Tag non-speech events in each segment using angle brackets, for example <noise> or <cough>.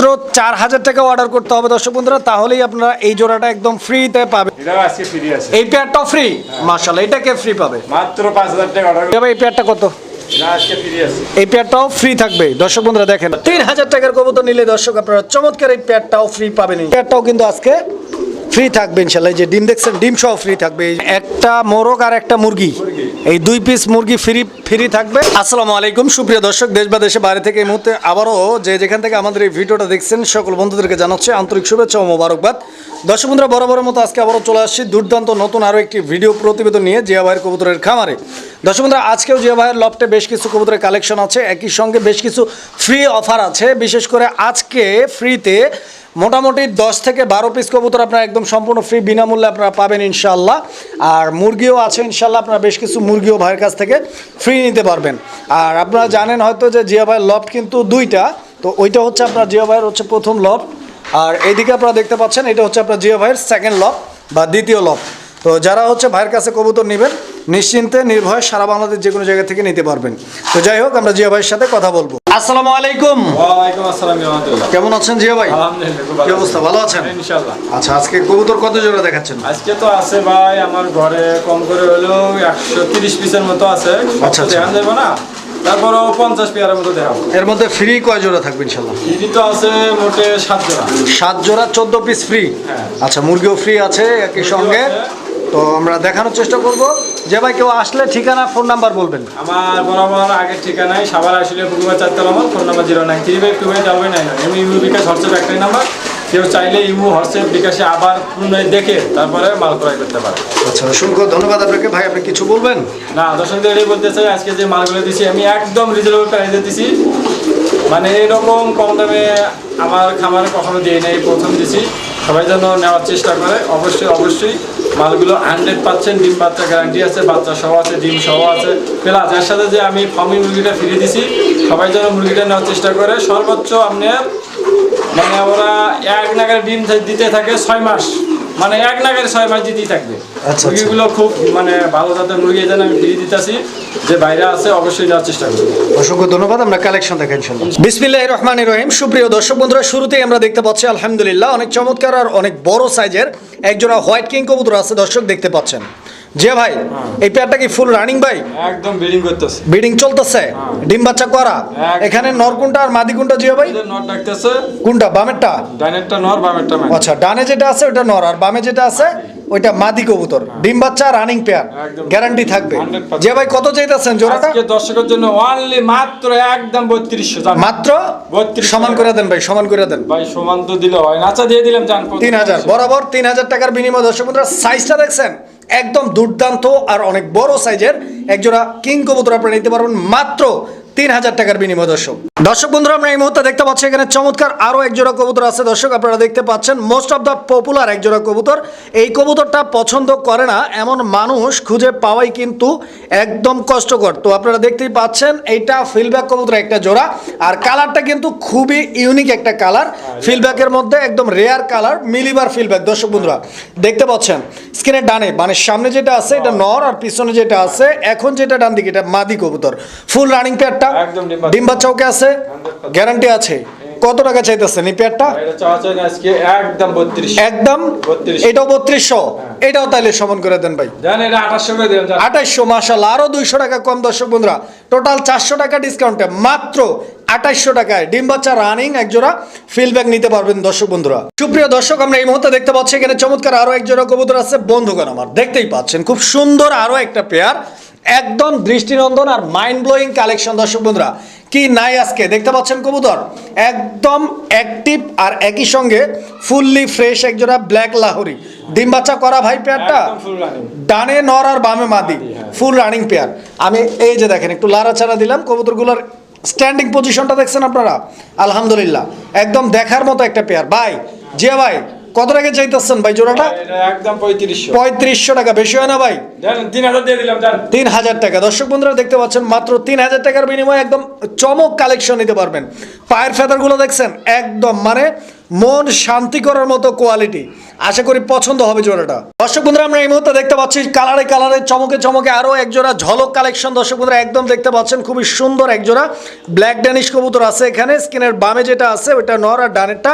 মাত্র চার হাজার টাকা অর্ডার করতে হবে দর্শক বন্ধুরা তাহলেই আপনারা এই জোড়াটা একদম ফ্রিতে পাবে এই পেয়ারটাও ফ্রি মার্শাল্লাহ এটাকে ফ্রি পাবে? মাত্র পাঁচ হাজার টাকা অর্ডার এই পেয়ারটা কত? এই পেয়ারটাও ফ্রি থাকবে। দর্শক বন্ধুরা দেখেন। তিন হাজার টাকার কবুতর নিলে দর্শক আপনারা চমৎকার এই পেয়ারটাও ফ্রি পাবেন এই পেয়ারটাও কিন্তু আজকে ফ্রি থাকবে ইনশাল্লাহ। যে ডিম দেখছেন, ডিম সহ ফ্রি থাকবে। একটা মোরগ আর একটা মুরগি। এই দুই পিস মুরগি ফ্রি ফ্রি থাকবে। আসসালামু আলাইকুম। সুপ্রিয় দর্শক, দেশ বা দেশে বাইরে থেকে এই মুহূর্তে আবারও যে যেখান থেকে আমাদের এই ভিডিওটা দেখছেন, সকল বন্ধুদেরকে জানাচ্ছে আন্তরিক শুভেচ্ছা ও মোবারকবাদ। দর্শক বন্ধুরা, বরাবরের মতো আজকে আবারও চলে আসছি দুর্দান্ত নতুন আরও একটি ভিডিও প্রতিবেদন নিয়ে জিয়া ভাইয়ের কবুতরের খামারে। দর্শক বন্ধুরা, আজকেও জিয়া ভাইয়ের লফটে বেশ কিছু কবুতরের কালেকশন আছে। একই সঙ্গে বেশ কিছু ফ্রি অফার আছে। বিশেষ করে আজকে ফ্রিতে মোটামুটি দশ থেকে বারো পিস কবুতর আপনারা একদম সম্পূর্ণ ফ্রি বিনামূল্যে আপনারা পাবেন ইনশাল্লাহ আর মুরগিও আছে ইনশাল্লাহ আপনারা বেশ কিছু মুরগিও ভাইয়ের কাছ থেকে ফ্রি নিতে পারবেন। আর আপনারা জানেন হয়তো যে জিয়া ভাইয়ের লফট কিন্তু দুইটা, তো ওইটা হচ্ছে আপনার জিয়া ভাইয়ের হচ্ছে প্রথম লফট আর এইদিকে আপনারা দেখতে পাচ্ছেন, এটা হচ্ছে আপনার জিয়া ভাইয়ের সেকেন্ড লফট বা দ্বিতীয় লফট তো যারা হচ্ছে ভাইয়ের কাছে কবুতর নেবেন নিশ্চিন্তে নির্ভয়ে সারা বাংলাদেশ যে কোনো জায়গা থেকে নিতে পারবেন। তো যাই হোক আমরা জিয়া ভাইয়ের সাথে কথা বলব। আসসালামু আলাইকুম। ওয়ালাইকুম আসসালাম কেমন আছেন জিয়া ভাই? আলহামদুলিল্লাহ কি অবস্থা? ভালো আছেন? ইনশাআল্লাহ। আচ্ছা আজকে কবুতর কত জোড়া দেখাচ্ছেন? আজকে তো আছে ভাই আমার ঘরে কম করে হলেও একশো তিরিশ পিসের মতো আছে। আচ্ছা, আচ্ছা। না? পেয়ারের মতো দেখাবো। এর মধ্যে ফ্রি কয় জোড়া থাকবে ইডি তো আছে মোটে সাত জোড়া। সাত জোড়া চোদ্দ পিস ফ্রি। আচ্ছা মুরগিও ফ্রি আছে একই সঙ্গে। তো আমরা দেখানোর চেষ্টা করব। যে ভাই কেউ আসলে ঠিকানা ফোন নাম্বার বলবেন। আমার বরাবর আগের ঠিকানায় সাবার আসলে পুকুরবা চারতলা আমার phone number zero nine three five two five double nine এমনি ইউ বিকাশ হোয়াটসঅ্যাপ একটাই নাম্বার কেউ চাইলে ইউ হোয়াটসঅ্যাপ বিকাশে আবার পুনরায় দেখে তারপরে মাল ক্রয় করতে পারে। আচ্ছা অসংখ্য ধন্যবাদ আপনাকে। ভাই আপনি কিছু বলবেন? না দর্শকদের এটাই বলতে চাই আজকে যে মালগুলো দিছি আমি একদম রিজনেবল প্রাইসে দিছি। মানে এরকম কম দামে আমার খামারে কখনো দিয়ে নেই প্রথম দিছি। সবাই যেন নেওয়ার চেষ্টা করে অবশ্যই অবশ্যই। মালগুলো হান্ড্রেড পার্সেন্ট ডিম বাচ্চা গ্যারান্টি আছে, বাচ্চা সহ আছে, ডিম সহ আছে প্লাস এর সাথে যে আমি ফার্মি মুরগিটা ফিরে দিছি, সবাই যেন মুরগিটা নেওয়ার চেষ্টা করে সর্বোচ্চ আপনার মানে ওরা এক নাগারে ডিম দিতে থাকে ছয় মাস মানে এক নাগারে ছয় মাস দিতেই থাকবে। মুরগিগুলো খুব মানে ভালো জাতের মুরগি যেন আমি দিতেছি। যে বাইরে আছে অবশ্যই নেওয়ার চেষ্টা করব। অসংখ্য ধন্যবাদ আমরা কালেকশন দেখেন বিসমিল্লাহ রহমান রহিম। সুপ্রিয় দর্শক বন্ধুরা শুরুতেই আমরা দেখতে পাচ্ছি আলহামদুলিল্লাহ অনেক চমৎকার আর অনেক বড় সাইজের একজোড়া হোয়াইট কিং কবুতর আছে দর্শক দেখতে পাচ্ছেন। যে ভাই এই পেয়ারটা কি ফুল রানিং ভাই? একদম ব্রিডিং করতেছে। ব্রিডিং চলতেছে? ডিম বাচ্চা করা? এখানে নর কোনটা আর মাদি কোনটা জিও ভাই? নর ডাকতেছে। কোনটা বামেরটা? ডাইনেরটা নর বামেরটা আচ্ছা ডানে যেটা আছে ওটা নর আর বামে যেটা আছে ওইটা মাদি কবুতর ডিম বাচ্চা রানিং পেয়ার গ্যারান্টি থাকবে। যে ভাই কত চাইতেছেন জোড়াটা? আজকে দর্শকের জন্য অনলি মাত্র একদম বত্রিশশো মাত্র? 32 সমান করে দেন ভাই সমান করে দেন। ভাই সমান তো দিলে হয় আচ্ছা দিয়ে দিলাম জান তিন হাজার বরাবর তিন হাজার টাকার বিনিময় দর্শক বন্ধুরা সাইজটা দেখছেন? একদম দুর্দান্ত আর অনেক বড় সাইজের একজোড়া কিং কবুতর আপনারা নিতে পারবেন। মাত্র তিন হাজার টাকার বিনিময় দর্শক। দর্শক বন্ধুরা আমরা এই মুহূর্তে দেখতে পাচ্ছি এখানে চমৎকার আরও একজোড়া কবুতর আছে। দর্শক আপনারা দেখতে পাচ্ছেন মোস্ট অফ দ্য পপুলার একজোড়া কবুতর। এই কবুতরটা পছন্দ করে না এমন মানুষ খুঁজে পাওয়াই কিন্তু একদম কষ্টকর। তো আপনারা দেখতেই পাচ্ছেন এইটা ফিলব্যাক কবুতর একটা জোড়া। আর কালারটা কিন্তু খুবই ইউনিক একটা কালার ফিলব্যাকের মধ্যে একদম রেয়ার কালার মিলিবার ফিলব্যাক দর্শক বন্ধুরা দেখতে পাচ্ছেন স্ক্রিনের ডানে মানে সামনে যেটা আছে এটা নর আর পিছনে যেটা আছে এখন যেটা ডান দিকে এটা মাদি কবুতর। ফুল রানিং পেয়ারটা? একদম ডিম বাচ্চা। ডিম আছে? গ্যারান্টি আছে। কত টাকা চাইতেছেন এই পেয়ারটা? একদম একদম? এটাও বত্রিশশো? এটাও তাইলে সমান করে দেন ভাই। আঠাইশশো মাসাল আরও দুইশো টাকা কম দর্শক বন্ধুরা। টোটাল চারশো টাকা ডিসকাউন্টে মাত্র আঠাইশশো টাকায় ডিম বাচ্চা রানিং একজোড়া ফিলব্যাক নিতে পারবেন দর্শক বন্ধুরা। সুপ্রিয় দর্শক আমরা এই মুহূর্তে দেখতে পাচ্ছি এখানে চমৎকার আরও একজোড়া কবুতর আছে। বন্ধুগণ আমার দেখতেই পাচ্ছেন। খুব সুন্দর আরও একটা পেয়ার। একদম দৃষ্টিনন্দন আর মাইন্ড ব্লোয়িং কালেকশন দর্শক বন্ধুরা। কি নাই আজকে? দেখতে পাচ্ছেন কবুতর? একদম অ্যাক্টিভ আর একই সঙ্গে ফুললি ফ্রেশ একজোড়া ব্ল্যাক লাহোরি। ডিম বাচ্চা করা ভাই পেয়ারটা? ডানে নর আর বামে মাদি। ফুল রানিং পেয়ার আমি এই যে দেখেন একটু লাড়াচাড়া দিলাম। কবুতরগুলোর স্ট্যান্ডিং পজিশনটা দেখছেন আপনারা? আলহামদুলিল্লাহ। একদম দেখার মতো একটা পেয়ার ভাই জিয়া ভাই কত টাকা চাইতেছেন ভাই জোড়াটা? একদম পঁয়ত্রিশশো। পঁয়ত্রিশশো টাকা। বেশি হয় না ভাই? তিন হাজার দিয়ে দিলাম তিন হাজার টাকা। দর্শক বন্ধুরা দেখতে পাচ্ছেন মাত্র তিন হাজার টাকার বিনিময়ে একদম চমক কালেকশন নিতে পারবেন। পায়ের ফেদারগুলো দেখছেন? একদম মানে মন শান্তি করার মতো কোয়ালিটি আশা করি পছন্দ হবে জোড়াটা। দর্শক বন্ধুরা আমরা এই মুহূর্তে দেখতে পাচ্ছি কালারে কালারে চমকে চমকে আরও এক জোড়া ঝলক কালেকশন দর্শক বন্ধুরা একদম দেখতে পাচ্ছেন খুবই সুন্দর এক জোড়া ব্ল্যাক ড্যানিশ কবুতর আছে এখানে। স্কিনের বামে যেটা আছে ওটা নর আর ডানেরটা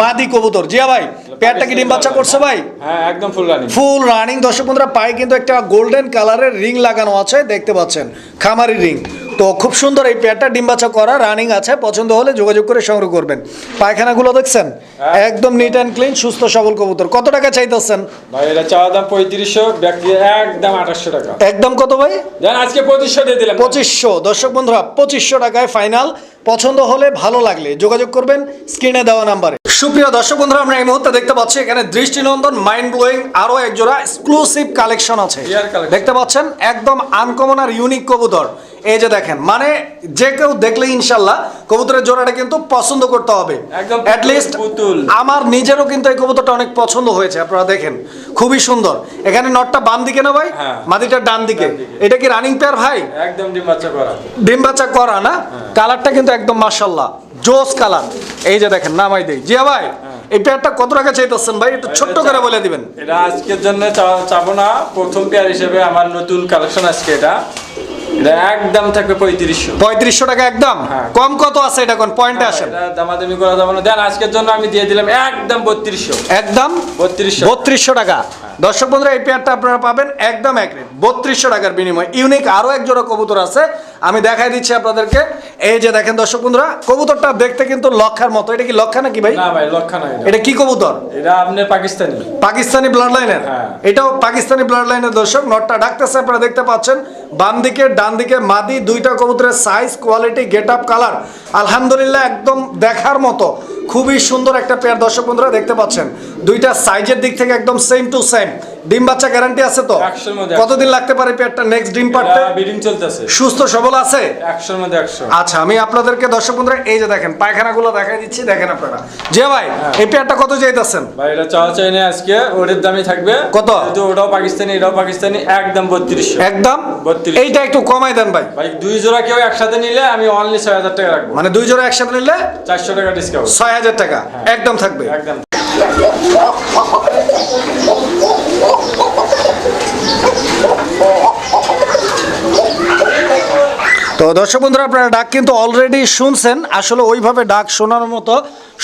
মাদি। কবুতর। জিয়া ভাই পেয়ারটা কি ডিম বাচ্চা করছে ভাই? হ্যাঁ একদম ফুল রানিং ফুল রানিং দর্শক বন্ধুরা পায়ে কিন্তু একটা গোল্ডেন কালারের রিং লাগানো আছে দেখতে পাচ্ছেন। খামারি রিং তো খুব সুন্দর এই পেয়ারটা ডিম বাচ্চা করা রানিং আছে পছন্দ হলে যোগাযোগ করে সংগ্রহ করবেন। পায়খানাগুলো দেখছেন? একদম নিট অ্যান্ড ক্লিন সুস্থ সবল কবুতর। কত টাকা চাইতেছেন? ভাই এটা চাওয়া দাম পঁয়ত্রিশশো একদম আঠাশশো টাকা। একদম কত ভাই? আজকে পঁচিশশো দিয়ে দিলাম। পঁচিশশো। দর্শক বন্ধুরা পঁচিশশো টাকায় ফাইনাল পছন্দ হলে ভালো লাগলে যোগাযোগ করবেন স্ক্রিনে দেওয়া নাম্বারে। সুপ্রিয় দর্শক বন্ধুরা আমরা এই মুহূর্তে দেখতে পাচ্ছি এখানে দৃষ্টিনন্দন মাইন্ড ব্লোয়িং আরও এক জোড়া এক্সক্লুসিভ কালেকশন আছে দেখতে পাচ্ছেন একদম আনকমন আর ইউনিক কবুতর। এই যে দেখেন মানে যে কেউ দেখলে ইনশাল্লাহ কবুতরের জোড়াটা কিন্তু পছন্দ করতে হবে। আমার নিজেরও কিন্তু এই কবুতরটা অনেক পছন্দ হয়েছে আপনারা দেখেন। খুবই সুন্দর। এখানে নটটা বাম দিকে না ভাই? হ্যাঁ। মাদিটা ডান দিকে। এটা কি রানিং পেয়ার ভাই? একদম ডিম বাচ্চা করা। ডিম বাচ্চা করা না? কালারটা কিন্তু একদম মাশাল্লাহ জোস কালার এই যে দেখেন নামাই দেই। জিয়া ভাই এই পেয়ারটা কত টাকা চাইতেছেন ভাই? একটু ছোট্ট করে বলে দিবেন। এটা আজকের জন্য চাবো না। প্রথম পেয়ার হিসেবে আমার নতুন কালেকশন আজকে এটা। এটা একদম থাকবে পঁয়ত্রিশশো। পঁয়ত্রিশশো টাকা একদম? হ্যাঁ। কম কত আছে এটা কোন? পয়েন্টে আসেন। এটা দামাদামি করা যাবে না। দেন আজকের জন্য আমি দিয়ে দিলাম একদম বত্রিশশো। একদম? বত্রিশশো। বত্রিশশো টাকা। দর্শক বন্ধুরা এই পেয়ারটা আপনারা পাবেন একদম এক রেট। বত্রিশশো টাকার বিনিময়। ইউনিক আরও এক জোড়া কবুতর আছে। আমি দেখাই দিচ্ছি আপনাদেরকে। এই যে দেখেন দর্শক বন্ধুরা কবুতরটা দেখতে কিন্তু লক্ষার মতো। এটা কি লক্ষা নাকি ভাই? না ভাই লক্ষা নয় এটা। কি কবুতর? এটা আপনার পাকিস্তানি। পাকিস্তানি ব্লাড লাইনের হ্যাঁ। এটাও পাকিস্তানি ব্লাড লাইনের দর্শক। নটটা ডাকতেছে আপনারা দেখতে পাচ্ছেন। বাম দিকে ডান দিকে মাদি দুইটা কবুতরের size quality get up colour আলহামদুলিল্লাহ একদম দেখার মতো। খুবই সুন্দর একটা পেয়ার দর্শক বন্ধুরা দেখতে পাচ্ছেন। দুইটা সাইজের দিক থেকে একদম সেম টু সেম ডিম বাচ্চা গ্যারান্টি আছে তো? কতদিন লাগতে পারে পেয়ারটা নেক্সট ডিম পারতে? এটা বিডিং চলতেছে। সুস্থ সবল আছে? একশোর মধ্যে একশো। আচ্ছা আমি আপনাদেরকে দর্শক বন্ধুরা এই যে দেখেন পায়খানাগুলো দেখাই দিচ্ছি দেখেন আপনারা। যে ভাই হ্যাঁ। এই পেয়ারটা কত চাইতেছেন? ভাই এটা চাওয়া চাই না আজকে ওটার দামই থাকবে। কত? যেহেতু ওটাও পাকিস্তানি এটাও পাকিস্তানি একদম বত্রিশশো। একদম? 32 এইটা একটু কমাই দেন ভাই। ভাই দুই জোড়া কেউ একসাথে নিলে আমি অনলি ছয় হাজার টাকা রাখব। মানে দুই জোড়া একসাথে নিলে চারশো টাকা ডিসকাউন্ট ছয় হাজার টাকা। একদম থাকবে। একদম। তো দর্শক বন্ধুরা আপনারা ডাক কিন্তু অলরেডি শুনছেন। আসলে ওইভাবে ডাক শোনার মতো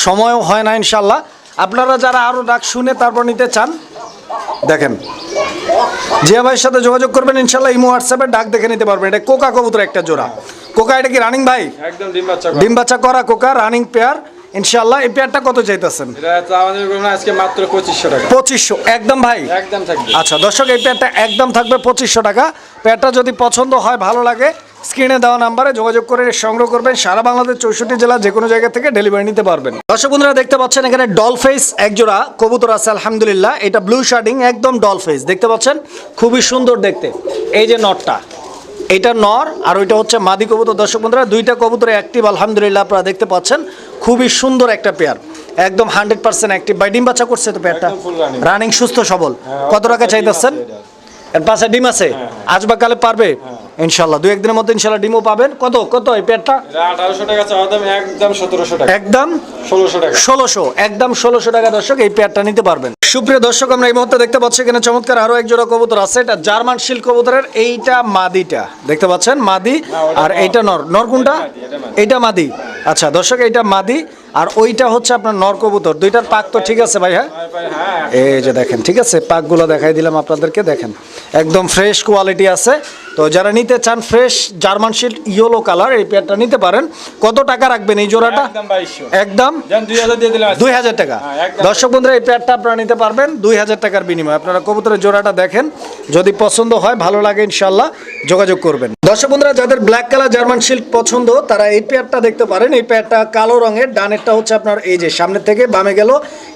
সময়ও হয় না ইনশাল্লাহ। আপনারা যারা আরও ডাক শুনে তারপর নিতে চান দেখেন। জিয়া ভাইয়ের সাথে যোগাযোগ করবেন ইনশাল্লাহ ইমো হোয়াটসঅ্যাপে ডাক দেখে নিতে পারবেন। এটা কোকা কবুতর একটা জোড়া। কোকা এটা কি রানিং ভাই? একদম ডিম বাচ্চা করা। ডিম বাচ্চা করা কোকা রানিং পেয়ার ইনশাল্লাহ এই পেয়ারটা কত চাইতেছেন? পঁচিশশো একদম ভাই? একদম থাকবে। আচ্ছা দর্শক এই পেয়ারটা একদম থাকবে পঁচিশশো টাকা। পেয়ারটা যদি পছন্দ হয় ভালো লাগে স্ক্রিনে দেওয়া নাম্বারে যোগাযোগ করে সংগ্রহ করবেন। সারা বাংলাদেশ চৌষট্টি জেলা যে কোনো জায়গা থেকে ডেলিভারি নিতে পারবেন। দর্শক বন্ধুরা দেখতে পাচ্ছেন এখানে ডল ফেস একজোড়া কবুতর আছে আলহামদুলিল্লাহ। এটা ব্লু শার্ডিং একদম ডল ফেস দেখতে পাচ্ছেন? খুবই সুন্দর দেখতে। এই যে নটটা এটা নর আর ওইটা হচ্ছে মাদি কবুতর। দর্শক বন্ধুরা দুইটা কবুতর অ্যাক্টিভ আলহামদুলিল্লাহ আপনারা দেখতে পাচ্ছেন। খুবই সুন্দর একটা পেয়ার একদম হান্ড্রেড পার্সেন্ট অ্যাক্টিভ বাই ডিম বাচ্চা করছে তো পেয়ারটা। রানিং সুস্থ সবল। হ্যাঁ, কত টাকা ডিম চাইতেছেন? এর পাশে ডিম আছে। আজ বা কালে পারবে? ইনশাল্লাহ দু একদিনের মধ্যে ইনশাল্লাহ ডিমও পাবেন। কত? কত এই পেয়ারটা? আঠারোশো টাকা চাওয়া দাম একদম সতেরোশো টাকা। একদম? ষোলোশো টাকা। ষোলোশো একদম ষোলোশো টাকা দর্শক এই পেয়ারটা নিতে পারবেন। সুপ্রিয় দর্শক আমরা এই মুহূর্তে দেখতে পাচ্ছি এখানে চমৎকার আরও এক জোড়া কবুতর আছে। এটা জার্মান শিল কবুতরের এইটা মাদিটা। দেখতে পাচ্ছেন? মাদি আর এইটা নর। নর কোনটা। এইটা মাদি। আচ্ছা দর্শক এইটা মাদি। আর ওইটা হচ্ছে আপনার নর কবুতর। দুইটার পাক তো ঠিক আছে ভাই হ্যাঁ? ভাই, হ্যাঁ। এই যে দেখেন ঠিক আছে? পাকগুলো দেখাই দিলাম আপনাদেরকে দেখেন। একদম ফ্রেশ কোয়ালিটি আছে। তো যারা নিতে চান fresh German shield yellow colour এই পেয়ারটা নিতে পারেন। কত টাকা রাখবেন এই জোড়াটা? একদম দুই হাজার টাকা। হ্যাঁ, দর্শক বন্ধুরা এই পেয়ারটা আপনারা নিতে পারবেন দুই হাজার টাকার বিনিময়ে। আপনারা কবুতরের জোড়াটা দেখেন। যদি পছন্দ হয় ভালো লাগে ইনশাল্লাহ যোগাযোগ করবেন। দর্শক বন্ধুরা যাদের ব্ল্যাক কালার জার্মান শিল্ড পছন্দ তারা এই পেয়ারটা দেখতে পারেন। এই পেয়ারটা কালো রঙের ডানেরটা হচ্ছে আপনার এই যে সামনের থেকে বামে গেল।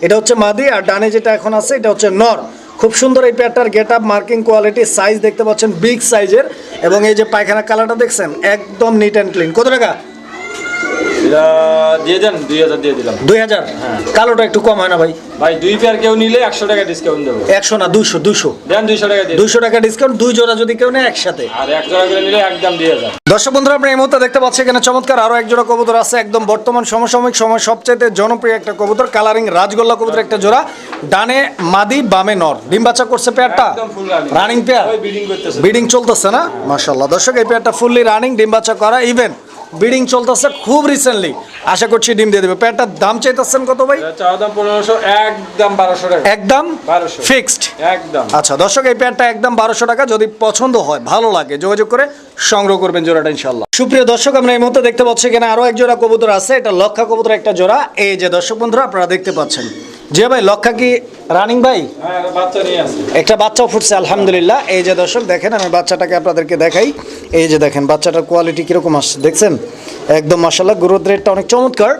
এটা হচ্ছে মাদি আর ডানে যেটা এখন আছে এটা হচ্ছে নর। খুব সুন্দর এই পেয়ারটার get up marking quality size দেখতে পাচ্ছেন বিগ সাইজের এবং এই যে পায়খানা কালারটা দেখছেন, একদম নিট অ্যান্ড ক্লিন কত টাকা? এটা দিয়ে দেন দুই হাজার দিয়ে দিলাম। দুই হাজার? হ্যাঁ। কালোটা একটু কম হয় না ভাই? ভাই দুই পেয়ার কেউ নিলে একশো টাকা ডিসকাউন্ট দেবো। একশো না দুশো দুশো দেন দুইশো টাকা দিয়ে। দুশো টাকা ডিসকাউন্ট দুই জোড়া যদি কেউ নেয় একসাথে। আর এক জোড়া করে নিলে একদম দিয়ে হাজার। দর্শক বন্ধুরা আপনি এই মুহূর্তে দেখতে পাচ্ছেন এখানে চমৎকার আরও এক জোড়া কবুতর আছে একদম বর্তমান সমসাময়িক সময় সবচাইতে জনপ্রিয় একটা কবুতর কালারিং রাজগোল্লা কবুতর একটা জোড়া ডানে মাদি বামে নর। ডিম বাচ্চা করছে পেয়ারটা? রানিং পেয়ার বিডিং চলতেছে না? মাশাল্লাহ দর্শক এই পেয়ারটা ফুললি রানিং ডিম বাচ্চা করা ইভেন বিডিং চলতেছে খুব রিসেন্টলি আশা করছি ডিম দিয়ে দেবে। পেয়ারটার দাম চাইতেছেন কত ভাই? দাম পনেরোশো একদম বারোশো টাকা। একদম 1200 ফিক্সড একদম। আচ্ছা দর্শক এই প্যান্টটা একদম বারোশো টাকা। যদি পছন্দ হয় ভালো লাগে যোগাযোগ করে সংগ্রহ করবেন জোড়াটা ইনশাল্লাহ সুপ্রিয় দর্শক আমরা এই মুহূর্তে দেখতে পাচ্ছি এখানে আরও এক জোড়া কবুতর আছে। এটা লক্ষা কবুতর একটা জোড়া। এই যে দর্শক বন্ধুরা আপনারা দেখতে পাচ্ছেন। যে ভাই লক্ষা কি রানিং ভাই? একটা বাচ্চা আসে একটা বাচ্চাও ফুটছে আলহামদুলিল্লাহ। এই যে দর্শক দেখেন আমি বাচ্চাটাকে আপনাদেরকে দেখাই। এই যে দেখেন বাচ্চাটার কোয়ালিটি কীরকম আসছে দেখছেন? একদম মাসাল্লাহ গ্রোথ রেটটা অনেক চমৎকার।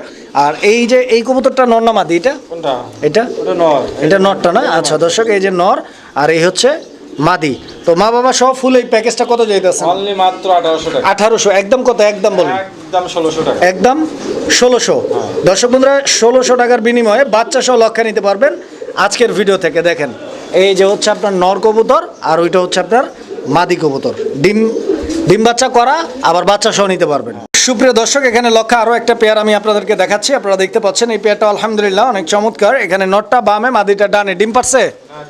আর এই যে এই কবুতরটা নর্নামাদি এটা? কোনটা? এটা? নর। এটা নরটা না? আচ্ছা দর্শক এই যে নর আর এই হচ্ছে মাদি। তো মা বাবা সব ফুল এই প্যাকেজটা কত যাইতেছে? অনলি মাত্র আঠারোশো টাকা। আঠারোশো। একদম কত? একদম বলুন একদম ষোলোশো টাকা। একদম ষোলোশো। দর্শক বন্ধুরা ষোলোশো টাকার বিনিময়ে বাচ্চা সহ লক্ষা নিতে পারবেন আজকের ভিডিও থেকে দেখেন। এই যে হচ্ছে আপনার নর কবুতর আর ওইটা হচ্ছে আপনার মাদি কবুতর। ডিম ডিম বাচ্চা করা আবার বাচ্চা সহ নিতে পারবেন। সুপ্রিয় দর্শক এখানে লক্ষ্য আরও একটা পেয়ার আমি আপনাদেরকে দেখাচ্ছি। আপনারা দেখতে পাচ্ছেন এই পেয়ারটা আলহামদুলিল্লাহ অনেক চমৎকার। এখানে নটটা বামে মাদিটা ডানে। ডিম পারছে? হ্যাঁ,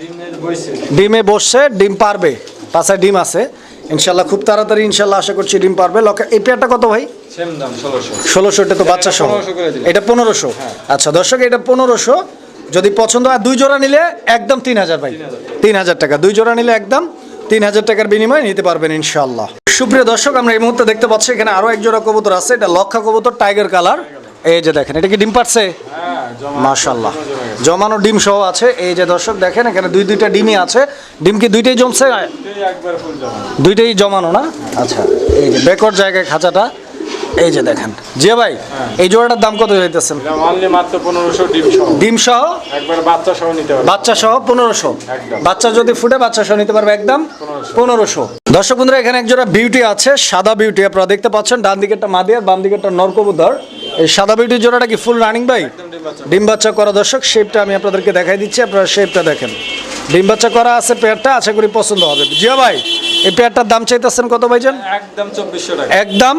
ডিম বসছে ডিম পারবে। পাশে ডিম আছে। ইনশাল্লাহ খুব তাড়াতাড়ি ইনশাল্লাহ আশা করছি ডিম পারবে। লক্ষা এই পেয়ারটা কত ভাই? ষোলোশো। এটা তো বাচ্চা সহ 1500 করে দিলাম। এটা পনেরোশো? আচ্ছা দর্শক এটা পনেরোশো। যদি পছন্দ হয় দুই জোড়া নিলে একদম তিন হাজার ভাই। তিন হাজার টাকা। দুই জোড়া নিলে একদম তিন হাজার টাকার বিনিময়ে নিতে পারবেন ইনশাল্লাহ সুপ্রিয় দর্শক আমরা এই মুহূর্তে দেখতে পাচ্ছি এখানে আরও এক জোড়া কবুতর আছে এটা লক্ষা কবুতর টাইগার কালার এই যে দেখেন এটা কি ডিম পাচ্ছে মাশাল্লাহ জমানো ডিম সহ আছে। এই যে দর্শক দেখেন এখানে দুই দুইটা ডিমই আছে। ডিম কি দুইটাই জমছে? দুইটাই জমানো না? আচ্ছা এই যে বেকর জায়গায় খাঁচাটা। এই যে দেখেন। যে ভাই এই জোড়াটার দাম কত যাইতেছেন ডিম সহ ডিম সহ বাচ্চা সহ নিতে বাচ্চা সহ পনেরোশো। বাচ্চা যদি ফুটে বাচ্চা সহ নিতে পারবে একদম পনেরোশো। দর্শক বন্ধুরা এখানে একজোড়া বিউটি আছে সাদা বিউটি আপনারা দেখতে পাচ্ছেন ডান দিকেরটা মাদি আর বাম দিকেরটা নরকবুতর এই সাদা বিউটির জোড়াটা কি ফুল রানিং ভাই? ডিম বাচ্চা। করা দর্শক শেপটা আমি আপনাদেরকে দেখাই দিচ্ছি আপনারা শেপটা দেখেন। ডিম বাচ্চা করা আছে পেয়ারটা আশা করি পছন্দ হবে। জিয়া ভাই এই পেয়ারটার দাম চাইতেছেন কত ভাইজান একদম চব্বিশশো টাকা। একদম?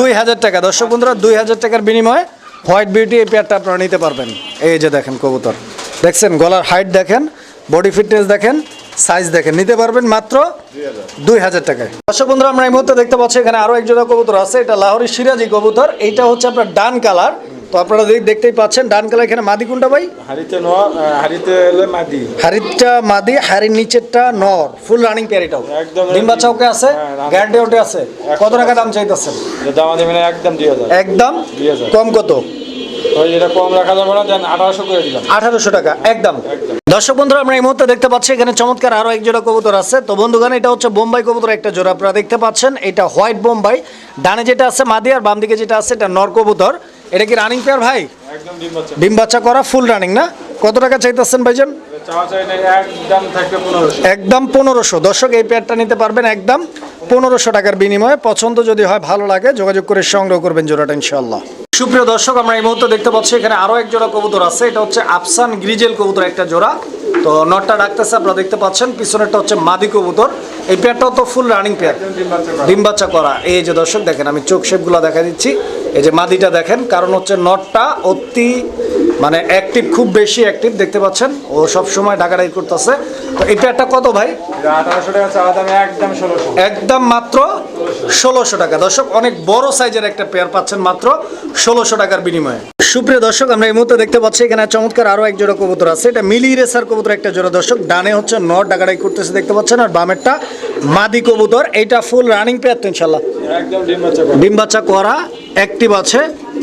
দুই হাজার টাকা। দর্শক বন্ধুরা দুই হাজার টাকার বিনিময়ে হোয়াইট বিউটি এই পেয়ারটা আপনারা নিতে পারবেন। এই যে দেখেন কবুতর। দেখছেন গলার হাইট দেখেন বডি ফিটনেস দেখেন সাইজ দেখেন নিতে পারবেন মাত্র দুই হাজার টাকায়। দর্শক বন্ধুরা আমরা এই মুহূর্তে দেখতে পাচ্ছি এখানে আরও এক জোড়া কবুতর আছে। এটা লাহোরি সিরাজি কবুতর। এইটা হচ্ছে আপনার ডান কালার। তো আপনারা দেখ- দেখতেই পাচ্ছেন ডান কালার এখানে মাদি কোনটা ভাই? হাড়িতে নর হাড়িতে মাদি। হারিটা মাদি হারির নিচেরটা নর। ফুল রানিং পেয়ার এটাও। একদম ডিম বাচ্চা ওকে আছে? গ্যারান্টি ওটে আছে? কত টাকা দাম চাইতেছেন? দাম একদম একদম? কম কত? এটা কম রাখা যাবে না দেন আঠারোশো করে দিলাম। আঠারোশো টাকা একদম। একদম। দর্শক বন্ধুরা আমরা এই মুহূর্তে দেখতে পাচ্ছি এখানে চমৎকার আরও এক জোড়া কবুতর আছে। তো বন্ধুগণ এটা হচ্ছে বোম্বাই কবুতর একটা জোড়া আপনারা দেখতে পাচ্ছেন এটা হোয়াইট বোম্বাই। ডানে যেটা আছে মাদি আর বাম দিকে যেটা আছে এটা নর কবুতর। এটা কি রানিং পেয়ার ভাই? ডিম বাচ্চা। করা ফুল রানিং না? কত টাকা চাইতেছেন ভাইজান? একদম পনেরোশো। দর্শক এই পেয়ারটা নিতে পারবেন একদম পনেরোশো টাকার বিনিময়ে। পছন্দ যদি হয় ভালো লাগে যোগাযোগ করে সংগ্রহ করবেন জোড়াটা ইনশাল্লাহ সুপ্রিয় দর্শক, আমরা এই মুহূর্তে দেখতে পাচ্ছি এখানে আরও এক জোড়া কবুতর আছে। এটা হচ্ছে আফসান গ্রিজেল কবুতর একটা জোড়া। তো নটটা ডাকতেছে, আপনারা দেখতে পাচ্ছেন, পিছনেরটা হচ্ছে মাদি কবুতর। এই পেয়ারটাও তো ফুল রানিং পেয়ার। ডিম বাচ্চা করা। এই যে দর্শক, দেখেন আমি চোখ শেপগুলো দেখা দিচ্ছি। এই যে মাদিটা দেখেন কারণ হচ্ছে নটটা অতি মানে অ্যাক্টিভ খুব বেশি অ্যাক্টিভ দেখতে পাচ্ছেন? ও সব সময় ডাকাডাকি করতেছে। তো এই পেয়ারটা কত ভাই? এটা একদম একদম মাত্র ষোলোশো টাকা। দর্শক অনেক বড় সাইজের একটা পেয়ার পাচ্ছেন মাত্র ষোলোশো টাকার বিনিময়ে। সুপ্রিয় দর্শক আমরা এই মুহূর্তে দেখতে পাচ্ছি এখানে চমৎকার আরও এক জোড়া কবুতর আছে। এটা মিলি রেসার কবুতর একটা জোড়া। দর্শক ডানে হচ্ছে নট ডাকাডাই করতেছে দেখতে পাচ্ছেন? আর বামেরটা মাদি কবুতর। এইটা ফুল রানিং পেয়ার তো ইনশাল্লাহ একদম ডিম বাচ্চা করা। করা অ্যাক্টিভ আছে?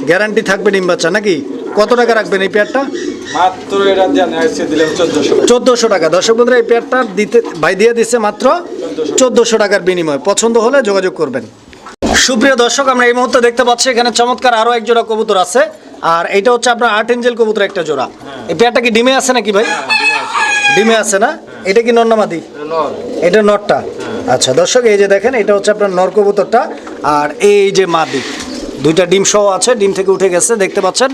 গ্যারান্টি থাকবে ডিম বাচ্চা নাকি? কত টাকা রাখবেন এই পেয়ারটা মাত্র এটা দিলাম চোদ্দশো টাকা। দর্শক বন্ধুরা এই পেয়ারটা দিতে ভাই দিয়ে দিচ্ছে মাত্র চোদ্দোশো টাকার বিনিময়। পছন্দ হলে যোগাযোগ করবেন। সুপ্রিয় দর্শক আমরা এই মুহূর্তে দেখতে পাচ্ছি এখানে চমৎকার আরও এক জোড়া কবুতর আছে। আর এটা হচ্ছে আপনার আর্ট এঞ্জেল কবুতর একটা জোড়া। এই পেয়ারটা কি ডিমে আছে নাকি ভাই? ডিমে আছে। না? এটা কি নন্নামাদি নর। এটা নটটা আচ্ছা দর্শক এই যে দেখেন এটা হচ্ছে আপনার নর কবুতরটা। আর এই যে মাদি। দুইটা ডিম সহ আছে ডিম থেকে উঠে গেছে দেখতে পাচ্ছেন?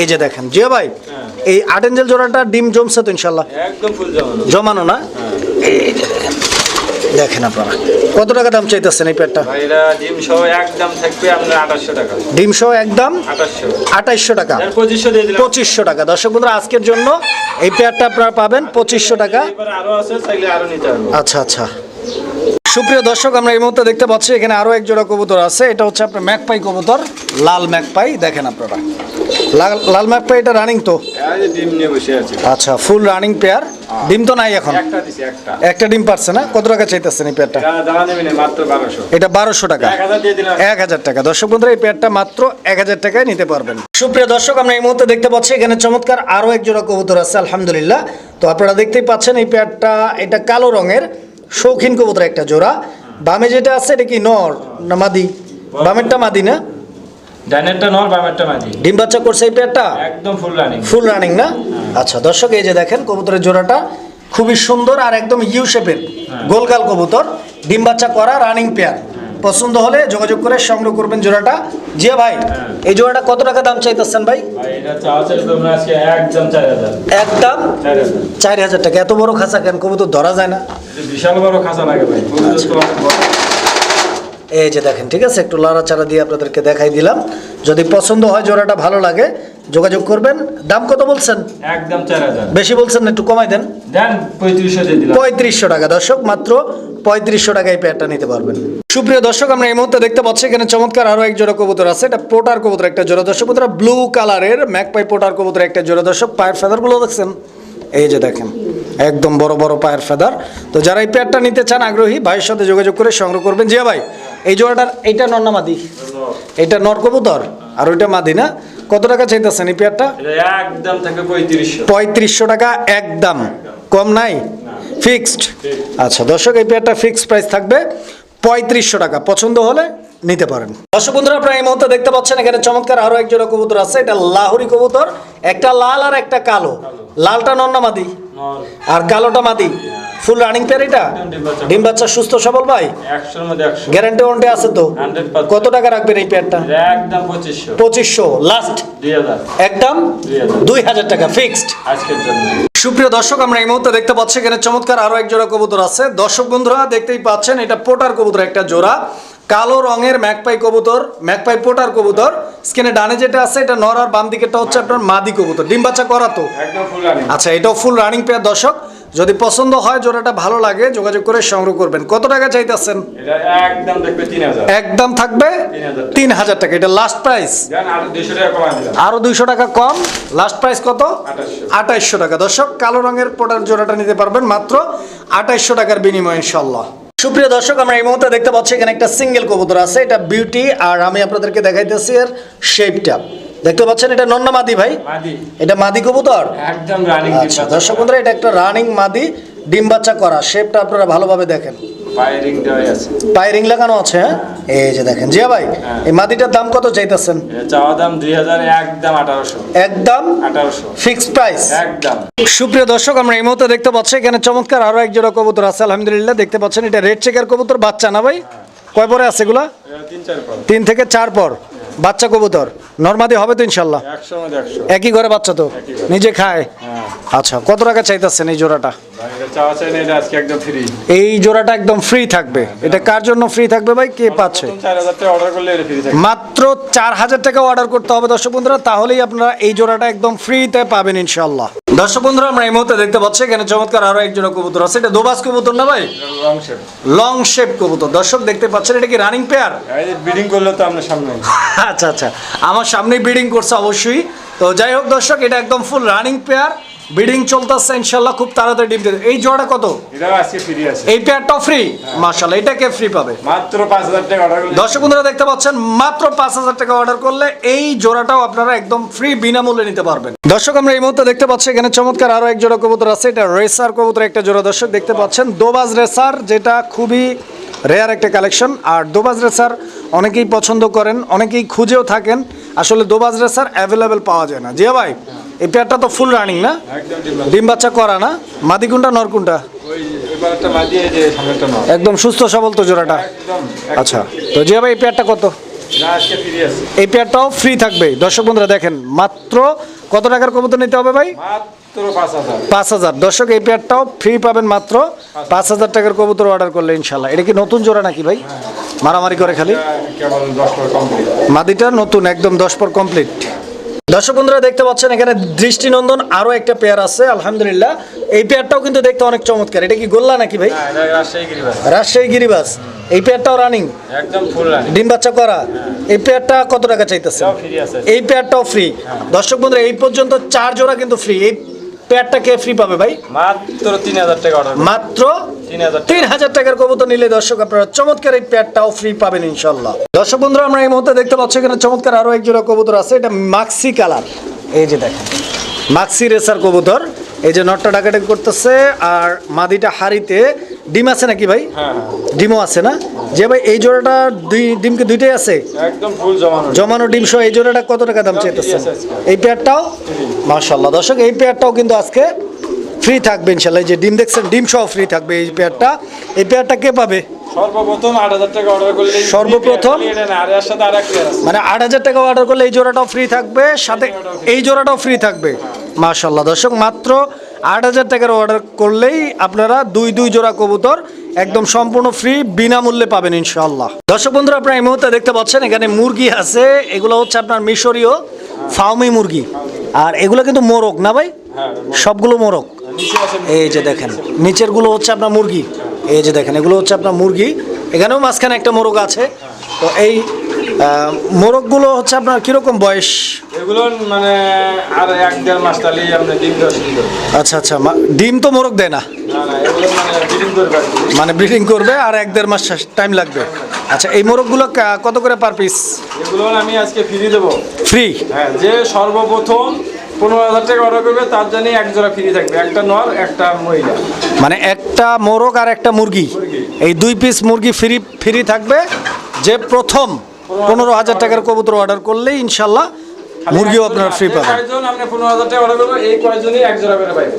এই যে দেখেন জিয়া ভাই এই আট এঞ্জেল জোড়াটা ডিম জমছে তো ইনশাল্লাহ জমানো। না? এই যে দেখেন আপনারা কত টাকা দাম চাইতেছেন এই পেয়ারটা? ডিম সহ একদম থাকবে আপনার টাকা। ডিম সহ একদম আঠাশশো। আঠাইশশো টাকা। আর পঁচিশশো দিয়ে দিলাম। পঁচিশশো টাকা। দর্শক বন্ধুরা আজকের জন্য এই পেয়ারটা আপনারা পাবেন পঁচিশশো টাকা। আরও আছে চাইলে আরও নিতে পারব। আচ্ছা আচ্ছা। সুপ্রিয় দর্শক আমরা এই মুহূর্তে দেখতে পাচ্ছি এখানে আরও এক জোড়া কবুতর আছে। এটা হচ্ছে আপনার ম্যাকপাই কবুতর লাল ম্যাকপাই। দেখেন আপনারা। লাল লাল ম্যাকপাই এটা রানিং তো? আচ্ছা ফুল রানিং পেয়ার ডিম তো নাই এখন? একটা ডিম পারছে না? কত টাকা চাইতেছেন এই পেয়ারটা এটা বারোশো। এটা বারোশো টাকা। এক হাজার এক হাজার টাকা। দর্শক বন্ধুরা এই পেয়ারটা মাত্র এক হাজার টাকায় নিতে পারবেন। সুপ্রিয় দর্শক আমরা এই মুহূর্তে দেখতে পাচ্ছি এখানে চমৎকার আরও এক জোড়া কবুতর আছে আলহামদুলিল্লাহ। তো আপনারা দেখতেই পাচ্ছেন এই পেয়ারটা এটা কালো রঙের। শৌখিন কবুতর একটা জোড়া। বামে যেটা আছে এটা কি নর না মাদি? বামেরটা মাদি না? ডাইনেরটা নর বামেরটা মাঝি ডিম বাচ্চা করছে এই পেয়ারটা একদম ফুল রানিং ফুল রানিং না? আচ্ছা দর্শক এই যে দেখেন কবুতরের জোড়াটা খুবই সুন্দর আর একদম ইউ শেপের গোলগাল কবুতর ডিম বাচ্চা করা রানিং পেয়ার পছন্দ হলে যোগাযোগ করে সংগ্রহ করবেন জোড়াটা। জিয়া ভাই এই জোড়াটা কত টাকা দাম চাইতেছেন ভাই? একদম চার হাজার। টাকা। এত বড় খাঁচা কেন? কবুতর ধরা যায় না। বিশাল বড় খাঁচা লাগে ভাই? কবুতর তো অনেক বড়। এই যে দেখেন ঠিক আছে? একটু লড়াচাড়া দিয়ে আপনাদেরকে দেখাই দিলাম। যদি পছন্দ হয় জোড়াটা ভালো লাগে যোগাযোগ করবেন। দাম কত বলছেন? একদম চার হাজার। বেশি বলছেন না একটু কমাই দেন। দেন পঁয়ত্রিশশো টাকা। দর্শক মাত্র পঁয়ত্রিশশো টাকায় পেয়ারটা নিতে পারবেন। সুপ্রিয় দর্শক আমরা এই মুহূর্তে দেখতে পাচ্ছি এখানে চমৎকার আরও এক জোড়া কবুতর আছে। এটা পোটার কবুতর একটা জোড়া। দর্শক কবুতর ব্লু কালারের ম্যাকপাই পোটার কবুতর একটা জোড়া। দর্শক পায়ের ফেদারগুলো দেখছেন? এই যে দেখেন একদম বড় বড় পায়ের ফেদার তো যারা এই পেয়ারটা নিতে চান আগ্রহী ভাইয়ের সাথে যোগাযোগ করে সংগ্রহ করবেন। জিয়া ভাই এই জোড়াটার এইটা মাদি? এটা নর কবুতর? আর ওইটা মাদি না? কত টাকা চাইতেছেন এই পেয়ারটা? একদম থাকে পঁয়ত্রিশশো। পঁয়ত্রিশশো টাকা একদম কম নাই? ফিক্সড? আচ্ছা দর্শক এই পেয়ারটা ফিক্সড প্রাইস থাকবে পঁয়ত্রিশশো টাকা। পছন্দ হলে নিতে পারেন। দর্শক বন্ধুরা আপনারা এই মুহূর্তে দেখতে পাচ্ছেন এখানে চমৎকার আরও এক জোড়া কবুতর আছে। এটা লাহুরি কবুতর একটা লাল আর একটা কালো। লালটা নন্না মাদি? আর কালোটা মাদি? ফুল রানিং পেয়ার এটা? ডিম বাচ্চা। সুস্থ সবল ভাই? গ্যারান্টি ওয়ারেন্টি আছে তো? কত টাকা রাখবেন এই পেয়ারটা? একদম পঁচিশশো। লাস্ট একদম? দুই হাজার। টাকা ফিক্সড আজকের জন্য। সুপ্রিয় দর্শক আমরা এই মুহূর্তে দেখতে পাচ্ছি এখানে চমৎকার আরও এক জোড়া কবুতর আছে। দর্শক বন্ধুরা দেখতেই পাচ্ছেন এটা পোটার কবুতর একটা জোড়া। কালো রঙের ম্যাকপাই কবুতর ম্যাকপাই পোটার কবুতর। স্কিনে ডানে যেটা আছে এটা নর আর বাম দিকেরটা হচ্ছে আপনার মাদি কবুতর। ডিম বাচ্চা করা তো? একদম ফুল রানিং আচ্ছা এটাও ফুল রানিং পেয়ার দর্শক। যদি পছন্দ হয় জোড়াটা ভালো লাগে যোগাযোগ করে সংগ্রহ করবেন। কত টাকা চাইতেছেন? একদম থাকবে তিন হাজার। টাকা। এটা লাস্ট প্রাইস আরও দুইশো টাকা কমা। লাস্ট প্রাইস কত? 2800 আঠাইশশো টাকা। দর্শক কালো রঙের পোটার জোড়াটা নিতে পারবেন মাত্র আঠাইশশো টাকার বিনিময় ইনশাল্লাহ সুপ্রিয় দর্শক আমরা এই মুহূর্তে দেখতে পাচ্ছি এখানে একটা সিঙ্গেল কবুতর আছে। এটা বিউটি আর আমি আপনাদেরকে দেখাইতেছি এর শেপটা দেখতে পাচ্ছেন এটা নন্না মাদি ভাই? এটা মাদি কবুতর? একদম রানিং আচ্ছা দর্শক বন্ধুরা এটা একটা রানিং মাদি ডিম বাচ্চা করা। শেপটা আপনারা ভালোভাবে দেখেন। পায়ে রিং দেওয়াই আছে। পায়ে রিং লাগানো আছে হ্যাঁ? এই যে দেখেন। জিয়া ভাই হ্যাঁ। এই মাদিটার দাম কত চাইতেছেন? চাওয়া দাম দুই হাজার একদম আঠারোশো। একদম আঠারোশো। ফিক্সড প্রাইস একদম। সুপ্রিয় দর্শক আমরা এই মুহূর্তে দেখতে পাচ্ছি এখানে চমৎকার আরও এক জোড়া কবুতর আছে আলহামদুলিল্লাহ। দেখতে পাচ্ছেন এটা রেড চেকার কবুতর বাচ্চা না ভাই? কয় পরে আছে এগুলা? তিন থেকে চার পর। বাচ্চা কবুতর। নর্মাদি হবে তো ইনশাল্লাহ? একই ঘরে বাচ্চা তো? নিজে খায়? হ্যাঁ। আচ্ছা কত টাকা চাইতেছেন এই জোড়াটা? এই জোড়াটা একদম ফ্রি থাকবে। এটা কার জন্য ফ্রি থাকবে ভাই? কে পাচ্ছে? মাত্র চার হাজার টাকা অর্ডার করতে হবে দর্শক বন্ধুরা তাহলেই আপনারা এই জোড়াটা একদম ফ্রিতে পাবেন ইনশাল্লাহ। দর্শক বন্ধুরা আমরা এই মুহূর্তে দেখতে পাচ্ছি এখানে চমৎকার আরও একজন কবুতর আছে। এটা দোবাস কবুতর না ভাই? লং শেপ লং শেপ কবুতর। দর্শক দেখতে পাচ্ছেন এটা কি রানিং পেয়ার বিডিং করলে তো আমরা সামনে। <laughs> আচ্ছা আচ্ছা। আমার সামনে ব্রিডিং করছে অবশ্যই। তো যাই হোক দর্শক এটা একদম ফুল রানিং পেয়ার ব্রিডিং চলতেছে ইনশাল্লাহ খুব তাড়াতাড়ি ডিম দেবে এই জোড়াটা কত? এটা আজকে ফ্রি আছে। এই পেয়ারটাও ফ্রি মার্শাল্লাহ এটা কে ফ্রি পাবে? মাত্র পাঁচ হাজার টাকা অর্ডার করলে। দর্শক বন্ধুরা দেখতে পাচ্ছেন মাত্র পাঁচ হাজার টাকা অর্ডার করলে এই জোড়াটাও আপনারা একদম ফ্রি বিনামূল্যে নিতে পারবেন। দর্শক আমরা এই মুহূর্তে দেখতে পাচ্ছি এখানে চমৎকার আরও এক জোড়া কবুতর আছে এটা রেসার কবুতর একটা জোড়া। দর্শক দেখতে পাচ্ছেন দোবাজ রেসার যেটা খুবই রেয়ার একটা কালেকশন আর দোবাজ রেসার অনেকেই পছন্দ করেন অনেকেই খুঁজেও থাকেন। আসলে দোবাজ রেসার অ্যাভেলেবেল পাওয়া যায় না। জিয়া ভাই এই পেয়ারটা তো ফুল রানিং না? ডিম বাচ্চা। করা না? মাদি কোনটা নর কোনটা? একদম সুস্থ সবল তো জোড়াটা। আচ্ছা তো জিয়া ভাই এই পেয়ারটা কত? এই পেয়ারটাও ফ্রি থাকবে। দর্শক বন্ধুরা দেখেন মাত্র কত টাকার কবুতর নিতে হবে ভাই? পাঁচ হাজার। দর্শক এই পেয়ারটাও ফ্রি পাবেন মাত্র পাঁচ হাজার টাকার কবুতর অর্ডার করলে ইনশাল্লাহ এটা কি নতুন জোড়া নাকি ভাই? মারামারি করে খালি? মাদিটা নতুন একদম দশ পর কমপ্লিট দর্শক বন্ধুরা দেখতে পাচ্ছেন এখানে দৃষ্টিনন্দন আরও একটা পেয়ার আছে আলহামদুলিল্লাহ। এই পেয়ারটাও কিন্তু দেখতে অনেক চমৎকার। এটা কি গোল্লা নাকি ভাই? হ্যাঁ রাজশাহী গিরিবাস। এই পেয়ারটাও রানিং একদম ফুল ডিম বাচ্চা করা? এই পেয়ারটা কত টাকা চাইতেছে এই পেয়ারটাও ফ্রি দর্শক বন্ধুরা এই পর্যন্ত চার জোড়া কিন্তু ফ্রি এই পেয়ারটা কে ফ্রি পাবে ভাই? মাত্র তিন হাজার টাকা অর্ডার মাত্র তিন হাজার টাকার কবুতর নিলে দর্শক আপনারা চমৎকার এই প্যাডটাও ফ্রি পাবেন ইনশাল্লাহ দর্শক বন্ধুরা আমরা এই মুহূর্তে দেখতে পাচ্ছি এখানে চমৎকার আরও এক জোড়া কবুতর আছে এটা মাক্সি কালার এই যে দেখেন মাক্সি রেসার কবুতর। এই যে নটটা ডাকাডাকি করতেছে আর মাদিটা হাড়িতে ডিম আছে নাকি ভাই? হ্যাঁ হ্যাঁ। ডিমও আছে না? যে ভাই এই জোড়াটা দুই ডিমকে দুইটাই আছে? একদম ফুল জমানো জমানো ডিম সহ এই জোড়াটা কত টাকা দাম আজকে। এই পেয়ারটাও? মাশাল্লাহ দর্শক এই পেয়ারটাও কিন্তু আজকে ফ্রি থাকবে ইনশাল্লাহ এই যে ডিম দেখছেন ডিম সহ ফ্রি থাকবে এই পেয়ারটা। এই পেয়ারটা কে পাবে? সর্বপ্রথম আট হাজার টাকা অর্ডার করলে সর্বপ্রথম? মানে আট হাজার টাকা অর্ডার করলে এই জোড়াটাও ফ্রি থাকবে সাথে এই জোড়াটাও ফ্রি থাকবে। মাশাল্লাহ দর্শক মাত্র আট হাজার টাকার অর্ডার করলেই আপনারা দুই দুই জোড়া কবুতর একদম সম্পূর্ণ ফ্রি বিনামূল্যে পাবেন ইনশাল্লাহ দর্শক বন্ধুরা আপনারা এই মুহূর্তে দেখতে পাচ্ছেন এখানে মুরগি আছে। এগুলো হচ্ছে আপনার মিশরীয় ফাউমি মুরগি। আর এগুলো কিন্তু মোরগ না ভাই? হ্যাঁ সবগুলো মোরগ। এই যে দেখেন নিচেরগুলো হচ্ছে আপনার মুরগি। এই যে দেখেন এগুলো হচ্ছে আপনার মুরগি। এখানেও মাঝখানে একটা মোরগ আছে। তো এই মোরগগুলো হচ্ছে আপনার কীরকম বয়স? এগুলো মানে আর এক দেড় মাস তাহলেই আপনি ডিম আচ্ছা আচ্ছা ডিম তো মোরগ দেয় না? মানে আর মানে ব্রিডিং করবে আর এক দেড় মাস টাইম লাগবে। আচ্ছা এই মোরগগুলো কত করে পার পিস এগুলো আমি আজকে ফ্রি দেবো। ফ্রি হ্যাঁ যে সর্বপ্রথম পনেরো হাজার টাকা অর্ডার করবে তার জন্য এক জোড়া ফ্রি থাকবে। একটা নর একটা মহিলা। মানে একটা মোরগ আর একটা মুরগি। মুরগি। এই দুই পিস মুরগি ফ্রি ফ্রি থাকবে। যে প্রথম পনেরো হাজার টাকার কবুতর অর্ডার করলে ইনশাল্লাহ মুরগিও আপনারা ফ্রি পাবেন। এই কয়জনই এক জোড়া করে পাইবে।